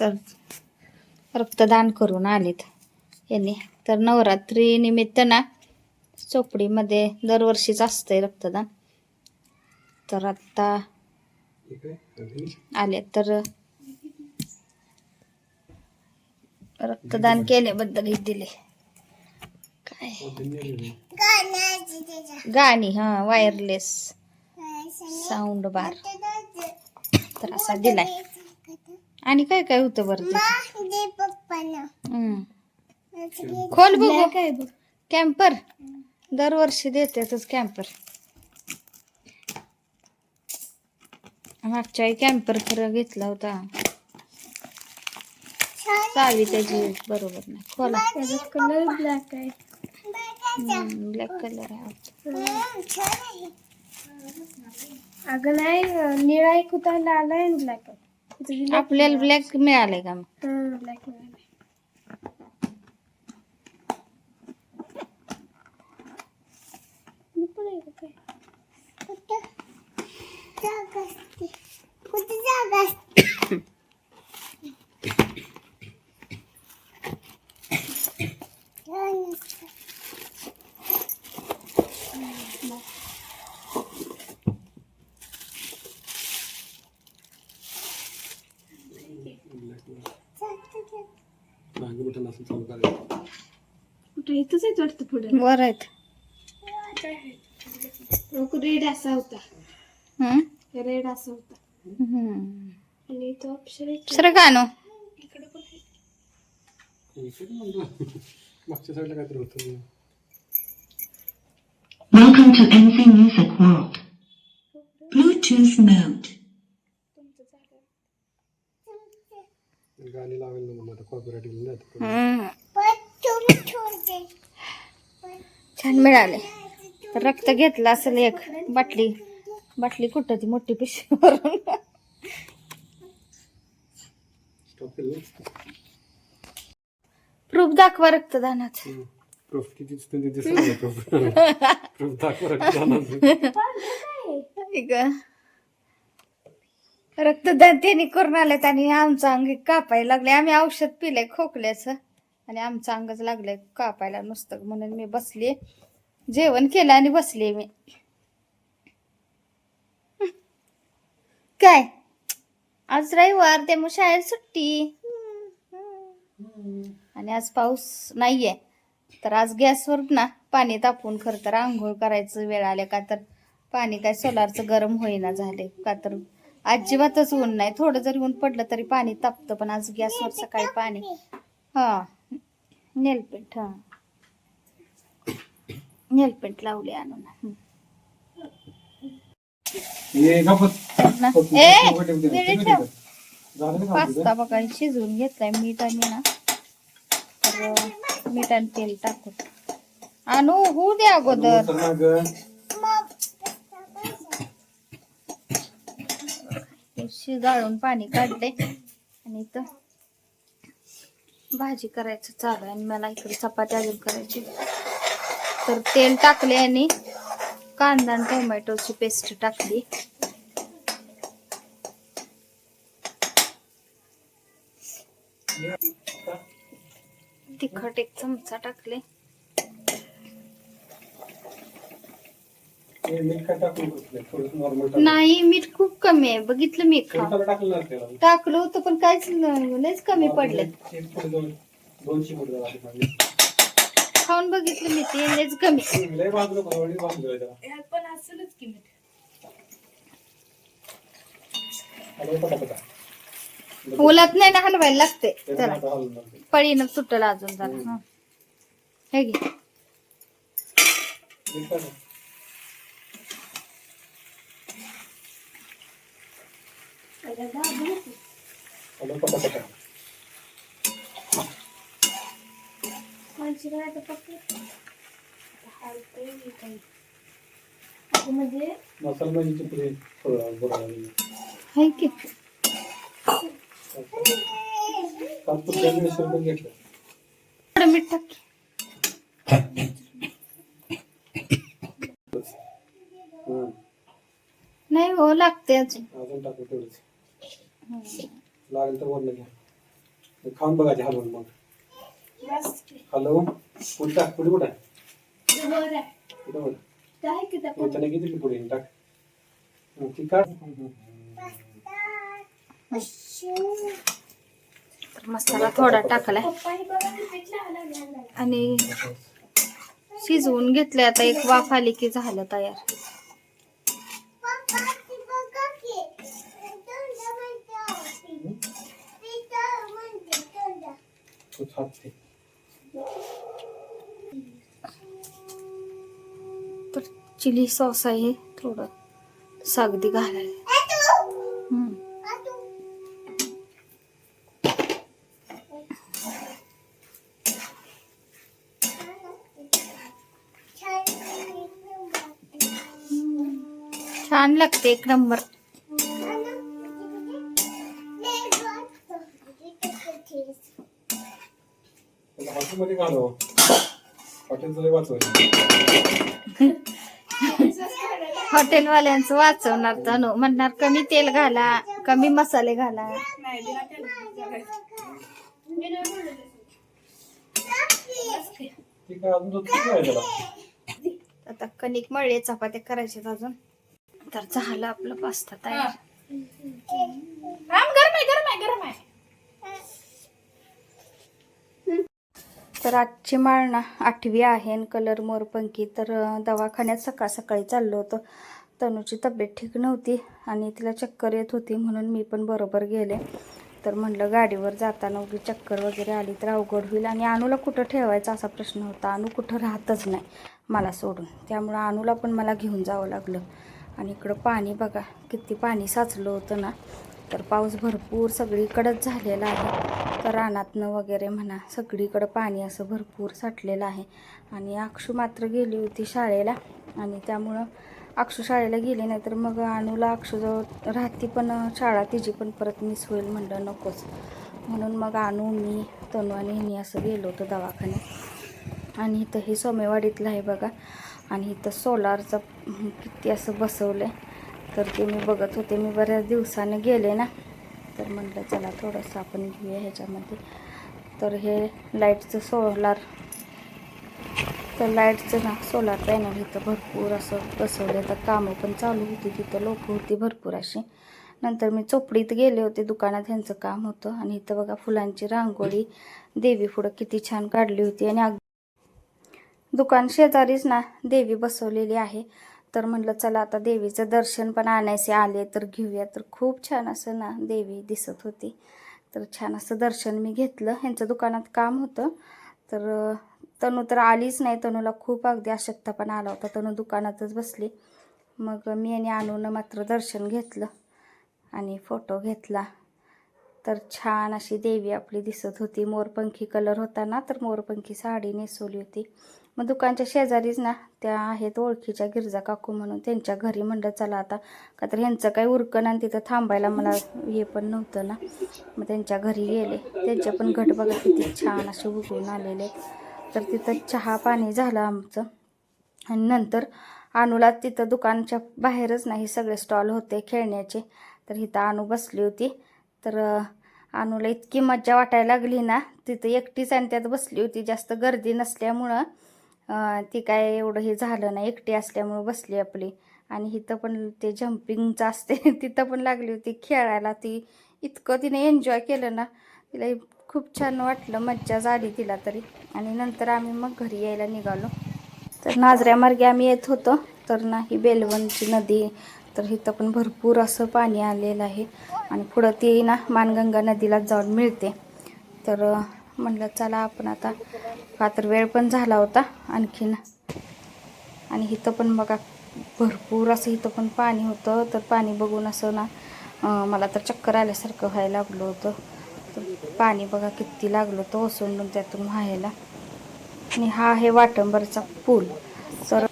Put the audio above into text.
तर रक्तदान करून आलेत यांनी. तर नवरात्री निमित्त ना चोपडीमध्ये दरवर्षीच असतंय रक्तदान. तर आत्ता आले तर रक्तदान केल्याबद्दल दिले. काय? गाणी हा वायरलेस साऊंड बार तर असा दिलाय. आणि काय काय होतं बरं. खोल बघू. कॅम्पर दरवर्षी देतातच कॅम्पर मागच्या वेळी कॅम्पर खरं घेतला होता. चावी त्याची बरोबर नाही. खोला. कलर ब्लॅक आहे. ब्लॅक कलर आहे अगं नाही निळा एक होता लाल आहे ब्लॅक आहे. आपल्याला ब्लॅक मिळालंय का मग? ब्लॅक मिळाला मी पण आहे का काय? कुठं इथंच आहे वाटतं पुढे वर आहेत रेड असा होता हम्म? रेड असा होता हम्म. आणि तो ऑप्शन दुसरं गाणं इकडे पण आहे. मागच्या साईडला काहीतरी होतं Welcome to NC Music World. Bluetooth mode. गाणी लावेल ना म्हणून आता कॉपीराईट येईल ना हम्म. छान मिळाले. तर रक्त घेतलं असेल एक बाटली. बाटली कुठं ती मोठी पिशवी भरून स्टॉप केलं प्रूफ दाखवा रक्तदानाचं. प्रूफ किती दिसते प्रूफ प्रूफ दाखवा आहे. रक्तदान त्यांनी करून आलेत आणि आमचं अंग कापायला लागले आम्ही औषध पिलंय खोकल्याचं. आणि आमचं अंगच लागलंय कापायला नुसतं म्हणून मी बसले जेवण केलं आणि बसले मी. काय? आज रविवार त्यामुळे शाळेत सुट्टी. आणि आज पाऊस नाहीये. तर आज गॅसवर ना पाणी तापवून खरं तर आंघोळ करायचं वेळ आल्या का तर पाणी काय सोलारचं गरम होईना झाले का तर अजिबातच ऊन नाही. थोडं जरी ऊन पडलं तरी पाणी तापतं पण आज गॅसवर सकाळी पाणी. हा. नेलपेंट हा. नेलपेंट लावले आणून. पास्ता बघा शिजवून घेतलाय मीठ आणि ना. तर मीठ आणि तेल टाकून. आणू होऊ दे अगोदर. शिजाळून पाणी काढले. आणि इथं भाजी करायचं चालू आणि मला इकडे चपाती अजून करायची तर तेल टाकले आणि कांदा आणि टोमॅटोची पेस्ट टाकली. तिखट एक चमचा टाकले मीठ काय टाकून थोडं नॉर्मल नाही मीठ खूप कमी आहे. बघितलं मी खा टाकलं त्याला? होतं पण काहीच नाही, लयच कमी पडले खाऊन बघितलं मी ते लयच कमी. त्याला. उलत नाही ना हलवायला लागते त्याला. पळीनं सुटल अजून जरा. हं. हे घे मीठ टाका. हलव पटापटा माझी काय आता फक्त हलतंय मी काही. आता म्हणजे मसाला भाजीची पुढे थोडं बरोबर हाय की कापूर त्याने मिसळ पण घेतलं थोडं मीठ टाक हं. नाही हो लागते अजून अजून टाकू तेवढंच लागेल तर वरनं घ्या. खाऊन बघायचे हलवून मग. हॅलो? पुढे टाक पुढे कुठे आहे? कुठं वर. त्याने किती पुढे टाक. हं, ती काढ. मसाला थोडा टाकलाय. आणि शिजवून घेतले आता एक वाफ आली की झालं तयार. थांबते तर चिली सॉस आहे थोडं. सागदी घालायला. हम्म. छान लागते एक नंबर. घालव हॉटेलचं लय वाचवायचं हॉटेलवाल्यांचं वाचवणार तनु. म्हणणार कमी तेल घाला कमी मसाले घाला. ती काय अजून दूध किती आहे त्याला. आता कणिक मळले चपात्या करायच्यात अजून. तर झालं आपलं पास्ता. तयार. गरम आहे गरम आहे गरम आहे. तर आजची माळ ना आठवी आहे आणि कलर मोरपंखी. तर दवाखान्यात सकाळ सकाळी चाललो होतो. तनूची तब्येत ठीक नव्हती आणि तिला चक्कर येत होती म्हणून मी पण बरोबर गेले. तर म्हणलं गाडीवर जाताना उगी चक्कर वगैरे आली तर अवघड होईल आणि अनुला कुठं ठेवायचा असा प्रश्न होता. अनु कुठं राहतच नाही मला सोडून. त्यामुळं अनुला पण मला घेऊन जावं लागलं. आणि इकडं पाणी बघा किती पाणी साचलं होतं ना. तर पाऊस भरपूर सगळीकडंच झालेला आहे. तर रानातनं वगैरे म्हणा सगळीकडं पाणी असं भरपूर साठलेलं आहे. आणि अक्षू मात्र गेली होती शाळेला आणि त्यामुळं अक्षू शाळेला गेली नाही तर मग अनुला अक्षूजवळ राहती पण शाळा तिची पण परत मिस होईल म्हणलं नकोच. म्हणून मग अनु मी तनू आणि हिनी असं गेलो होतो दवाखान्यात. आणि इथं हे सोमेवाडीतलं आहे बघा. आणि इथं सोलारचं किती असं बसवलं आहे तर ते मी बघत होते. मी बऱ्याच दिवसानं गेले ना तर म्हटलं चला थोडंसं आपण घेऊया ह्याच्यामध्ये. तर हे लाईटचं सोलार तर लाईटचं ना सोलार पॅनल इथं भरपूर असं बसवलं तर कामं पण चालू होती तिथं लोक होती भरपूर अशी. नंतर मी चोपडीत गेले होते दुकानात ह्यांचं काम होतं. आणि इथं बघा फुलांची रांगोळी देवी पुढं किती छान काढली होती. आणि अग दुकान शेजारीच ना देवी बसवलेली आहे. तर म्हटलं चला आता देवीचं दर्शन पण आणायचे आले तर घेऊया. तर खूप छान असं ना देवी दिसत होती. तर छान असं दर्शन मी घेतलं. ह्यांचं दुकानात काम होतं. तर तनू तर आलीच नाही. तनूला खूप अगदी अशक्तपणा आला होता. तनू दुकानातच बसली. मग मी आणि अनुनं मात्र दर्शन घेतलं आणि फोटो घेतला. तर छान अशी देवी आपली दिसत होती. मोरपंखी कलर होता ना तर मोरपंखी साडी नेसवली होती. मग दुकानच्या शेजारीच ना त्या आहेत ओळखीच्या गिरजा काकू म्हणून. त्यांच्या घरी म्हणलं चला आता. का तर ह्यांचं काही उरकण आणि तिथं थांबायला मला हे पण नव्हतं ना. मग त्यांच्या घरी गेले. त्यांचे पण घट बघा किती छान असे उगवून आलेले तर तिथं चहा पाणी झालं आमचं. आणि नंतर अनुला तिथं दुकानच्या बाहेरच नाही सगळे स्टॉल होते खेळण्याचे. तर इथं अनु बसली होती. तर अं, अनुला इतकी मज्जा वाटायला लागली ना तिथं एकटीच आणि त्यात बसली होती. जास्त गर्दी नसल्यामुळं ती काय एवढं हे झालं नाही एकटी असल्यामुळं बसली आपली. आणि इथं पण ते जम्पिंगचं असते तिथं पण लागली होती खेळायला. ती इतकं तिने एन्जॉय केलं ना तिला खूप छान वाटलं मज्जा झाली तिला तरी. आणि नंतर आम्ही मग घरी यायला निघालो. तर नाजऱ्यामार्गे आम्ही येत होतो तर ना ही बेलवनची नदी तर इथं पण भरपूर असं पाणी आलेलं आहे. आणि पुढं ती ना मानगंगा नदीला जाऊन मिळते. तर म्हणलं चला आपण आता. का तर वेळ पण झाला होता आणखीन. आणि इथं पण बघा भरपूर असं इथं पण पाणी होतं. तर पाणी बघून असं ना मला तर चक्कर आल्यासारखं व्हायला लागलं होतं. तर पाणी बघा किती लागलं होतं ओसंडून त्यातून व्हायला. आणि हा आहे वाटंबरचा पूल. तर